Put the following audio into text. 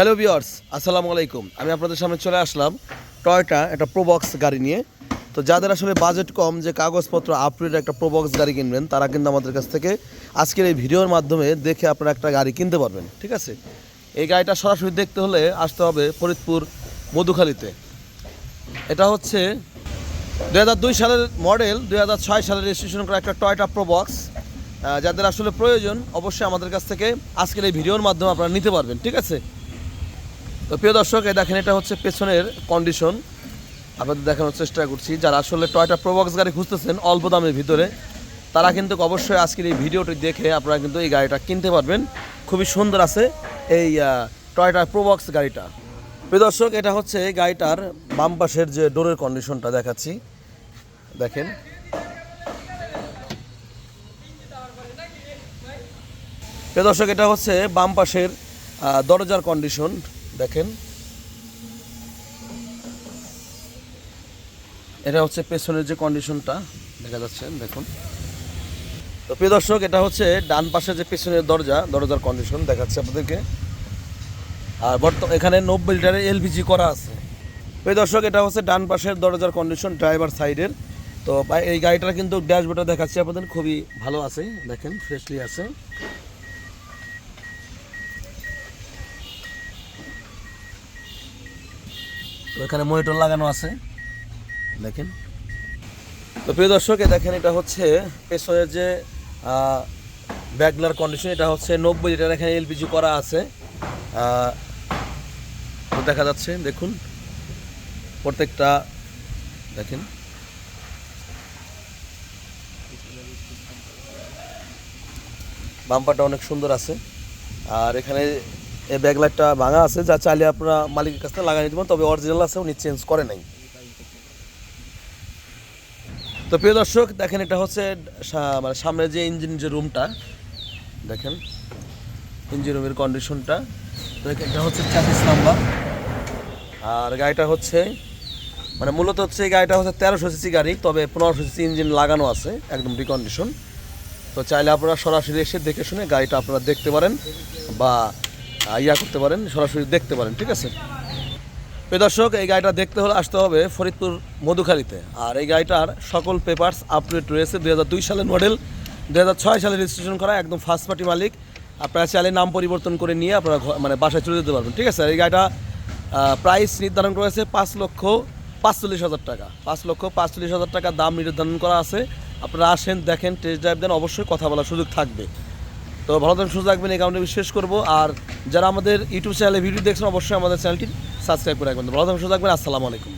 Hello বিয়ার্স আসসালামু আলাইকুম আমি আপনাদের সামনে চলে আসলাম টয়টা, একটা প্রোবক্স গাড়ি নিয়ে। তো যাদের আসলে বাজেট কম যে কাগজপত্র আপডেট একটা প্রোবক্স গাড়ি কিনবেন, তারা কিন্তু আমাদের কাছ থেকে আজকের এই ভিডিওর মাধ্যমে দেখে আপনারা একটা গাড়ি কিনতে পারবেন, ঠিক আছে? এই গাড়িটা সরাসরি দেখতে হলে আসতে হবে ফরিদপুর মধুখালীতে। এটা হচ্ছে দুই হাজার দুই সালের মডেল দুই হাজার ছয় সালের রেজিস্ট্রেশন করা একটা টয়টা প্রোবক্স যাদের আসলে প্রয়োজন, অবশ্যই আমাদের কাছ থেকে আজকের এই ভিডিওর মাধ্যমে আপনারা নিতে পারবেন, ঠিক আছে? তো প্রিয় দর্শক, এই দেখেন এটা হচ্ছে পেছনের কন্ডিশন আপনাদের দেখানোর চেষ্টা করছি, যারা আসলে টয়টা প্রোবক্স গাড়ি খুঁজতেছেন অল্প দামের ভিতরে, তারা কিন্তু অবশ্যই আজকের এই ভিডিওটি দেখে আপনারা কিন্তু এই গাড়িটা কিনতে পারবেন। খুবই সুন্দর আছে এই টয়টা প্রোবক্স গাড়িটা। প্রিয় দর্শক, এটা হচ্ছে গাড়িটার বাম পাশের যে ডোরের কন্ডিশনটা দেখাচ্ছি। দেখেন। প্রিয় দর্শক, এটা হচ্ছে বাম পাশের দরজার কন্ডিশন দেখেন। এটা হচ্ছে পেছনের যে কন্ডিশনটা দেখা যাচ্ছে, দেখুন। তো প্রিয় দর্শক, এটা হচ্ছে ডান পাশে যে পেছনের দরজা, দরজার কন্ডিশন দেখাচ্ছে আপনাদেরকে। আর বর্তমান এখানে নব্বই লিটারের এলপিজি করা আছে। প্রিয় দর্শক, এটা হচ্ছে ডান পাশের দরজার কন্ডিশন ড্রাইভার সাইডের তো এই গাড়িটা কিন্তু ড্যাশবোর্ডটা দেখাচ্ছে আপনাদের, খুবই ভালো আছে, দেখেন ফ্রেশলি আছে। তো এখানে মনিটর লাগানো আছে। দেখেন। তো প্রিয় দর্শক দেখেন, এটা হচ্ছে পেছনের যে ব্যাগলার কন্ডিশন এটা হচ্ছে নব্বই লিটার এখানে এলপিজি করা আছে। দেখা যাচ্ছে, দেখুন, প্রত্যেকটা, দেখেন। বাম্পারটা অনেক সুন্দর আছে। আর এখানে এই ব্যাগলাইটটা ভাঙা আছে, যা চাইলে আপনারা মালিকের কাছ থেকে লাগাই নিতে পারেন, তবে অরিজিনাল আছে, উনি চেঞ্জ করে নাই। তো প্রিয় দর্শক, দেখেন এটা হচ্ছে মানে সামনে যে ইঞ্জিন যে রুমটা দেখেন ইঞ্জিন রুমের কন্ডিশনটা দেখেন, এটা হচ্ছে চাব্বিশ নাম্বার আর গাড়িটা হচ্ছে মানে মূলত হচ্ছে এই গাড়িটা হচ্ছে তেরোশো সিসি গাড়ি, তবে পনেরোশো সিসি ইঞ্জিন লাগানো আছে, একদম রিকন্ডিশন তো চাইলে আপনারা সরাসরি এসে দেখে শুনে গাড়িটা আপনারা দেখতে পারেন, বা ইয়া করতে পারেন, সরাসরি দেখতে পারেন, ঠিক আছে? প্রিয় দর্শক, এই গাড়িটা দেখতে হলে আসতে হবে ফরিদপুর মধুখালীতে। আর এই গাড়িটার সকল পেপারস আপডেট রয়েছে। দুই হাজার দুই সালের মডেল দু হাজার ছয় সালে রেজিস্ট্রেশন করা, একদম ফার্স্ট পার্টি মালিক। আপনারা চাইলে নাম পরিবর্তন করে নিয়ে আপনারা মানে বাসায় চলে যেতে পারবেন, ঠিক আছে? এই গাড়িটা প্রাইস নির্ধারণ করা হয়েছে পাঁচ লক্ষ পাঁচচল্লিশ হাজার টাকা। পাঁচ লক্ষ পাঁচচল্লিশ হাজার টাকা দাম নির্ধারণ করা আছে। আপনারা আসেন, দেখেন টেস্ট ড্রাইভ দেন, অবশ্যই কথা বলার সুযোগ থাকবে। তো ভালো থাকবেন, সুস্থ রাখবেন এই কারণে শেষ করব। আর যারা আমাদের ইউটিউব চ্যানেলে ভিডিও দেখছেন, অবশ্যই আমাদের চ্যানেলটি সাবস্ক্রাইব করে রাখবেন। ভালো থাকবেন, সুস্থ রাখবেন আসসালামু আলাইকুম।